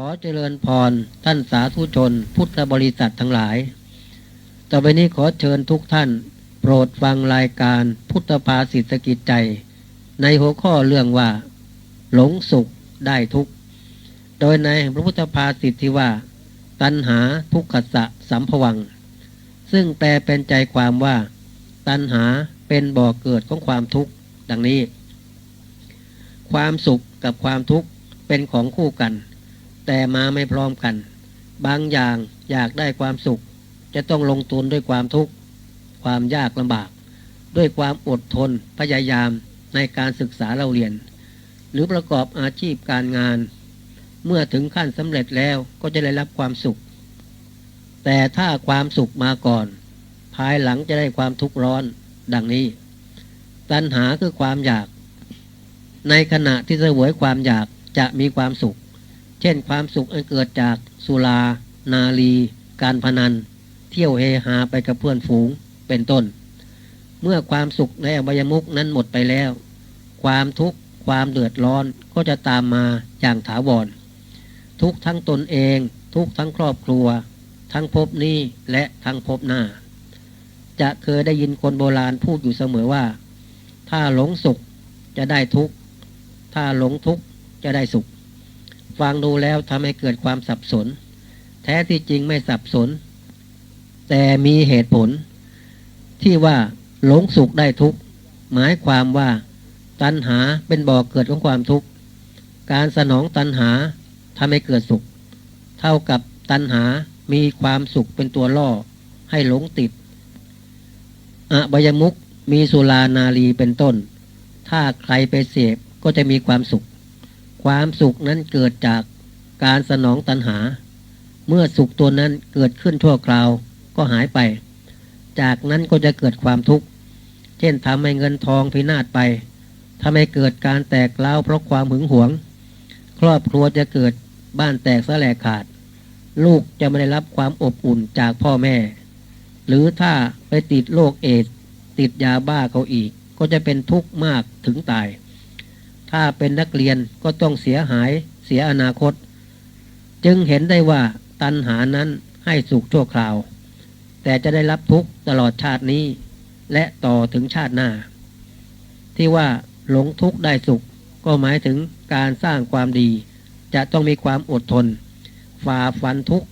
ขอเจริญพรท่านสาธุชน พุทธบริษัททั้งหลาย ต่อไปนี้ขอเชิญทุกท่าน โปรดฟังรายการพุทธภาสิทธกิจใจ ในหัวข้อเรื่องว่า หลงสุขได้ทุกโดยในพระพุทธภาสิทธิว่า ตัณหาทุกขสะสัมภวัง ซึ่งแปลเป็นใจความว่า ตัณหาเป็นบ่อเกิดของความทุกข์ดังนี้ ความสุขกับความทุกข์เป็นของคู่กัน แต่มาไม่พร้อมกัน บางอย่างอยากได้ความสุข จะต้องลงทุนด้วยความทุกข์ ความยากลำบาก ด้วยความอดทนพยายามในการศึกษาเราเรียน หรือประกอบอาชีพการงาน เมื่อถึงขั้นสำเร็จแล้วก็จะได้รับความสุข แต่ถ้าความสุขมาก่อน ภายหลังจะได้ความทุกข์ร้อนดังนี้ ตัณหาคือความอยาก ในขณะที่เสวยความอยากจะมีความสุข เช่นความสุขอันเกิดจากสุรา นาลี การพนัน เที่ยวเฮฮาไปกับเพื่อนฝูงเป็นต้น เมื่อความสุขในอบายมุกนั้นหมดไปแล้ว ความทุกข์ความเดือดร้อนก็จะตามมาอย่างถาวร ทุกทั้งตนเอง ทุกทั้งครอบครัว ทั้งภพนี้และทั้งภพหน้า จะเคยได้ยินคนโบราณพูดอยู่เสมอว่า ถ้าหลงสุขจะได้ทุกข์ถ้าหลงทุกข์จะได้สุข ฟังดูแล้วทำให้เกิดความสับสน แท้ที่จริงไม่สับสน แต่มีเหตุผล ที่ว่าหลงสุขได้ทุกข์หมายความว่า ตัณหาเป็นบ่อกเกิดของความทุกข์การสนองตัณหาทำให้เกิดสุข เท่ากับตัณหามีความสุขเป็นตัวล่อ ให้หลงติดอบายมุกมีสุรานารีเป็นต้น ถ้าใครไปเสพก็จะมีความสุข ความสุขนั้นเกิดจากการสนองตัณหา เมื่อสุขตัวนั้นเกิดขึ้นชั่วคราวก็หายไป จากนั้นก็จะเกิดความทุกข์ เช่นทำให้เงินทองพินาศไปทำให้เกิดการแตกเล้าเพราะความหึงหวง ครอบครัวจะเกิดบ้านแตกสลายขาด ลูกจะไม่ได้รับความอบอุ่นจากพ่อแม่ หรือถ้าไปติดโรคเอดส์ติดยาบ้าเขาอีก ก็จะเป็นทุกข์มากถึงตาย ถ้าเป็นนักเรียนก็ต้องเสียหายเสียอนาคต จึงเห็นได้ว่าตัณหานั้นให้สุขชั่วคราว แต่จะได้รับทุกข์ตลอดชาตินี้ และต่อถึงชาติหน้า ที่ว่าหลงทุกข์ได้สุข ก็หมายถึงการสร้างความดี จะต้องมีความอดทน ฝ่าฟันทุกข์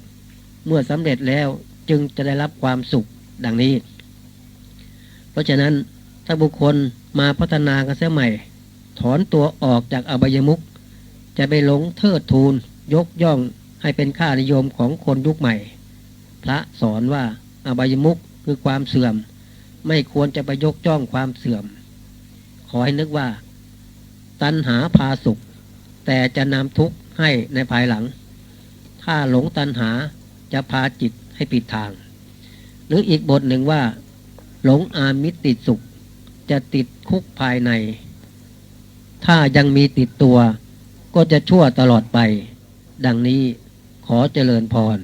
เมื่อสำเร็จแล้วจึงจะได้รับความสุขดังนี้ เพราะฉะนั้นถ้าบุคคลมาพัฒนากันเสียใหม่ ถอนตัวออกจากอบายมุขจะไปหลงเทิดทูนยกย่องให้เป็นค่านิยมของคนยุคใหม่ พระสอนว่าอบายมุขคือความเสื่อม ไม่ควรจะไปยกย่องความเสื่อม ขอให้นึกว่า ตัณหาพาสุข แต่จะนำทุกข์ให้ในภายหลัง ถ้าหลงตัณหาจะพาจิตให้ปิดทาง หรืออีกบทหนึ่งว่า หลงอามิตรติดสุข จะติดคุกภายใน ถ้ายังมีติดตัว ก็จะชั่วตลอดไป ดังนี้ขอเจริญพร